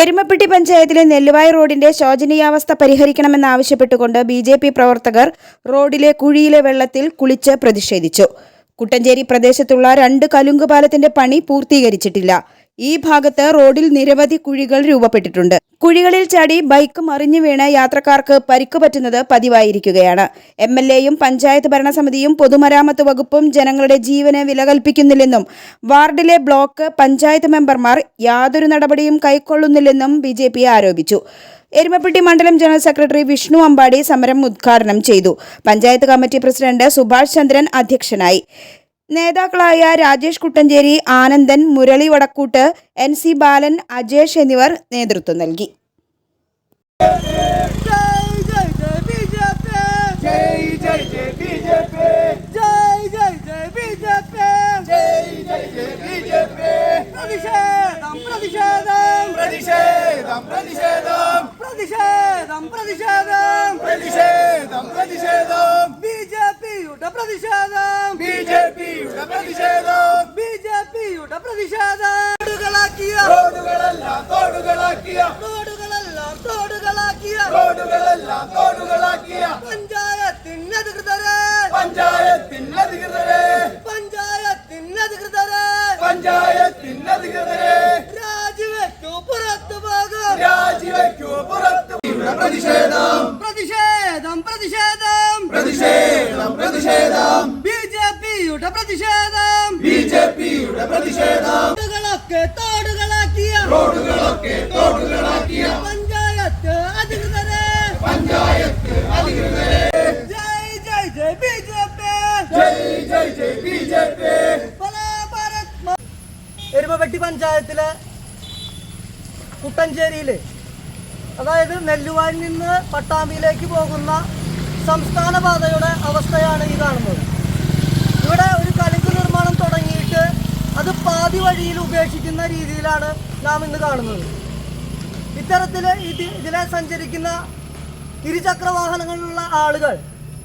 എരുമപ്പെട്ടി പഞ്ചായത്തിലെ നെല്ലുവായ റോഡിന്റെ ശോചനീയാവസ്ഥ പരിഹരിക്കണമെന്നാവശ്യപ്പെട്ടുകൊണ്ട് ബി ജെ പി പ്രവർത്തകർ റോഡിലെ കുഴിയിലെ വെള്ളത്തിൽ കുളിച്ച് പ്രതിഷേധിച്ചു. കുട്ടഞ്ചേരി പ്രദേശത്തുള്ള രണ്ട് കലുങ്ക് പാലത്തിന്റെ പണി പൂർത്തീകരിച്ചിട്ടില്ല. ഈ ഭാഗത്ത് റോഡിൽ നിരവധി കുഴികൾ രൂപപ്പെട്ടിട്ടുണ്ട്. കുഴികളിൽ ചാടി ബൈക്ക് മറിഞ്ഞു വീണ് യാത്രക്കാർക്ക് പരിക്ക് പറ്റുന്നത് പതിവായിരിക്കുകയാണ്. എം എൽ എയും പഞ്ചായത്ത് ഭരണസമിതിയും പൊതുമരാമത്ത് വകുപ്പും ജനങ്ങളുടെ ജീവന് വില കൽപ്പിക്കുന്നില്ലെന്നും വാർഡിലെ ബ്ലോക്ക് പഞ്ചായത്ത് മെമ്പർമാർ യാതൊരു നടപടിയും കൈക്കൊള്ളുന്നില്ലെന്നും ബി ജെ പി ആരോപിച്ചു. എരുമപ്പെട്ടി മണ്ഡലം ജനറൽ സെക്രട്ടറി വിഷ്ണു അമ്പാടി സമരം ഉദ്ഘാടനം ചെയ്തു. പഞ്ചായത്ത് കമ്മിറ്റി പ്രസിഡന്റ് സുഭാഷ് ചന്ദ്രൻ അധ്യക്ഷനായി. നേതാക്കളായ രാജേഷ് കുട്ടഞ്ചേരി ആനന്ദൻ മുരളി വടക്കൂട്ട് എൻ സി ബാലൻ അജേഷ് എന്നിവർ നേതൃത്വം നൽകി. പ്രതിഷേധം പ്രതിഷേധം പ്രതിഷേധം പ്രതിഷേധം പ്രതിഷേധം ബിജെപിയുടെ പ്രതിഷേധം തോടുകളാക്കിയ റോഡുകളെല്ലാം തോടുകളാക്കിയ റോഡുകളെല്ലാം തോടുകളാക്കിയ റോഡുകളെല്ലാം തോടുകളാക്കിയ പഞ്ചായത്തിന് അധികൃതരെ പഞ്ചായത്തിന് അധികൃതരെ പഞ്ചായത്തിന് അധികൃതരെ പഞ്ചായത്തിന് അധികൃതരെ രാജിവെക്കൂ പുറത്തു പോകും. രാജിവെക്കൂ പുറത്തു പ്രതിഷേധം. പ്രതിഷേധം പ്രതിഷേധം. പ്രതിഷേധം പ്രതിഷേധം. ബി ജെ പിയുടെ പ്രതിഷേധം. ബി ജെ പിയുടെ പ്രതിഷേധം. എരുമപ്പെട്ടി പഞ്ചായത്തിലെ കുട്ടഞ്ചേരിയിൽ അതായത് നെല്ലുവാനിൽ നിന്ന് പട്ടാമ്പിയിലേക്ക് പോകുന്ന സംസ്ഥാന പാതയുടെ അവസ്ഥയാണ് ഈ കാണുന്നത്. ഇവിടെ ഒരു കലുങ്ക് നിർമ്മാണം തുടങ്ങിയിട്ട് അത് പാതി വഴിയിൽ ഉപേക്ഷിക്കുന്ന രീതിയിലാണ് നാം ഇന്ന് കാണുന്നത്. ഇത്തരത്തിൽ ഇത് ഇതിലെ സഞ്ചരിക്കുന്ന ഇരുചക്ര വാഹനങ്ങളിലുള്ള ആളുകൾ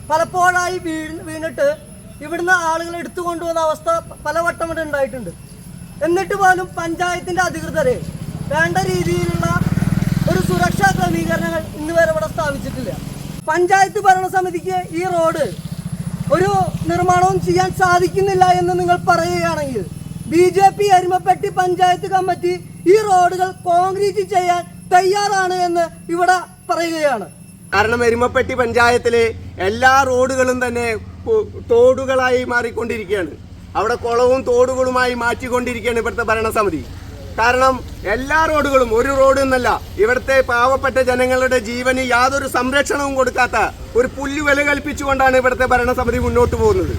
പലപ്പോഴായി വീണ് വീണിട്ട് ഇവിടുന്ന് ആളുകൾ എടുത്തു കൊണ്ടുവന്ന അവസ്ഥ പലവട്ടം ഇവിടെ ഉണ്ടായിട്ടുണ്ട്. എന്നിട്ട് പോലും പഞ്ചായത്തിന്റെ അധികൃതരെ വേണ്ട രീതിയിലുള്ള ഒരു സുരക്ഷാ ക്രമീകരണങ്ങൾ ഇന്ന് വരെ ഇവിടെ സ്ഥാപിച്ചിട്ടില്ല. പഞ്ചായത്ത് ഭരണസമിതിക്ക് ഈ റോഡ് ഒരു നിർമ്മാണവും ചെയ്യാൻ സാധിക്കുന്നില്ല എന്ന് നിങ്ങൾ പറയുകയാണെങ്കിൽ B J P Arimappetti panchayat committee ഈ റോഡുകൾ കോൺക്രീറ്റ് ചെയ്യാൻ തയ്യാറാണ് എന്ന് ഇവിടെ പറയുകയാണ്. കാരണം എരുമപ്പെട്ടി പഞ്ചായത്തിലെ എല്ലാ റോഡുകളും തന്നെ തോടുകളായി മാറിക്കൊണ്ടിരിക്കുകയാണ്. അവിടെ കുളവും തോടുകളുമായി മാറ്റിക്കൊണ്ടിരിക്കുകയാണ് ഇവിടുത്തെ ഭരണസമിതി. കാരണം എല്ലാ റോഡുകളും ഒരു റോഡ് എന്നല്ല ഇവിടുത്തെ പാവപ്പെട്ട ജനങ്ങളുടെ ജീവന് യാതൊരു സംരക്ഷണവും കൊടുക്കാത്ത ഒരു പുല്ലുവില കൽപ്പിച്ചുകൊണ്ടാണ് ഇവിടുത്തെ ഭരണസമിതി മുന്നോട്ട് പോകുന്നത്.